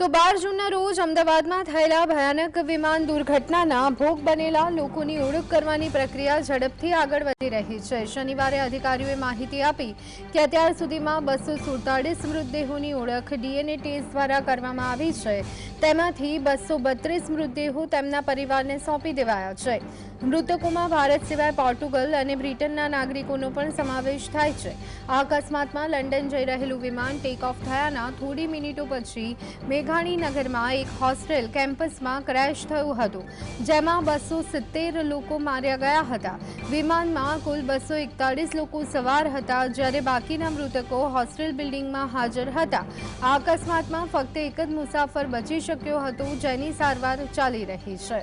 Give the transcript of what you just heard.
તો બાર જૂનના રોજ અમદાવાદમાં થયેલા ભયાનક વિમાન દુર્ઘટનાના ભોગ બનેલા લોકોની ઓળખ કરવાની પ્રક્રિયા ઝડપથી આગળ વધી રહી છે. શનિવારે અધિકારીઓએ માહિતી આપી કે અત્યાર સુધીમાં બસો સુડતાળીસ મૃતદેહોની ઓળખ ડીએનએ ટેસ્ટ દ્વારા કરવામાં આવી છે. તેમાંથી બસો બત્રીસ મૃતદેહો તેમના પરિવારને સોંપી દેવાયા છે. મૃતકોમાં ભારત સિવાય પોર્ટુગલ અને બ્રિટનના નાગરિકોનો પણ સમાવેશ થાય છે. આ અકસ્માતમાં લંડન જઈ રહેલું વિમાન ટેક ઓફ થયાના થોડી મિનિટો પછી મેઘાણી નગરમાં એક હોસ્ટેલ કેમ્પસમાં ક્રેશ થયું હતું, જેમાં બસો સિત્તેર લોકો માર્યા ગયા હતા. વિમાનમાં કુલ બસો એકતાળીસ લોકો સવાર હતા, જ્યારે બાકીના મૃતકો હોસ્ટેલ બિલ્ડિંગમાં હાજર હતા. આ અકસ્માતમાં ફક્ત એક જ મુસાફર બચી શક્યો હતો, જેની સારવાર ચાલી રહી છે.